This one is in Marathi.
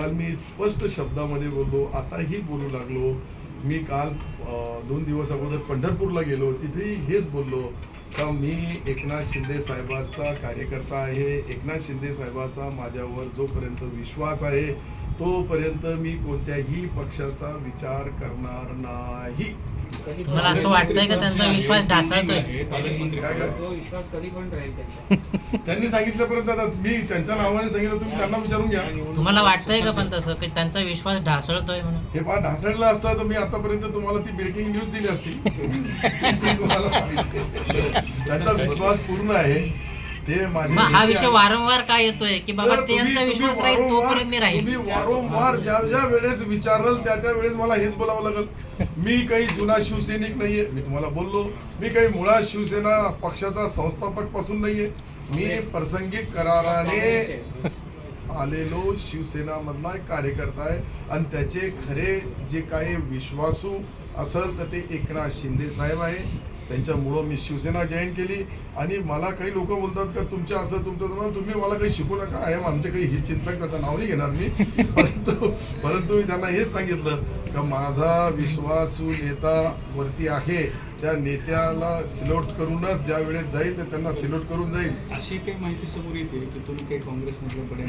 काल मी स्पष्ट शब्दामध्ये बोललो आताही बोलू लागलो. मी काल दोन दिवस अगोदर पंढरपूरला गेलो. तिथेही हेच बोललो का मी एकनाथ शिंदे साहेबाचा कार्यकर्ता आहे. एकनाथ शिंदे साहेबाचा माझ्यावर जोपर्यंत विश्वास आहे तोपर्यंत मी कोणत्याही पक्षाचा विचार करणार नाही. तुम्हाला असं वाटतंय का त्यांचा विश्वास ढासळतोय पालकमंत्री काय काय? तो विश्वास कधी पण राहील त्यांचा त्यांनी सांगितल्यापर्यंत आता मी त्यांच्या नावाने सांगितलं तुम्ही त्यांना विचारून घ्या तुम्हाला वाटतंय का पण तसं की त्यांचा विश्वास ढासळतोय म्हणून हे पहा ढासळलं असतं तर मी आतापर्यंत तुम्हाला ती ब्रेकिंग न्यूज दिली असती ती तुम्हाला सांगितली. त्यांचा विश्वास पूर्ण आहे ते माझे मग हा नेते विषय आहेत. वारंवार काय येतोय? की बाबा तर तुम्ही- त्यांचा तुम्ही विश्वास राहील वारंवार- तोपर्यंत मी राहील. तुम्ही वारंवार ज्या ज्या वेळेस विचारल त्या त्या वेळेस मला हेच बोलावं लागेल. मी काही जुना शिवसैनिक नाहीये. मी तुम्हाला बोललो मी काही मुळात शिवसेना पक्षाचा संस्थापकपासून नाहीये. मी प्रसंगिक कराराने आलेलो शिवसेना मधला एक कार्यकर्ता आहे. आणि त्याचे खरे जे काही विश्वासू असेल तर ते एकनाथ शिंदे साहेब आहे. त्यांच्यामुळं मी शिवसेना जॉईन केली. आणि मला काही लोक बोलतात का तुमच्या असं तुमचं तुम्हाला तुम्ही मला काही शिकू नका. आहे आमचे काही ही चिंतक त्याचं नाव नाही घेणार मी. परंतु परंतु मी त्यांना हेच सांगितलं का माझा विश्वासू नेता वरती आहे. त्या नेत्याला सिलोट करूनच ज्या वेळेस जाईल तर त्यांना सिलोट करून जाईल. अशी काही माहिती समोर येते की तुम्ही काही काँग्रेसमधल्या बड्या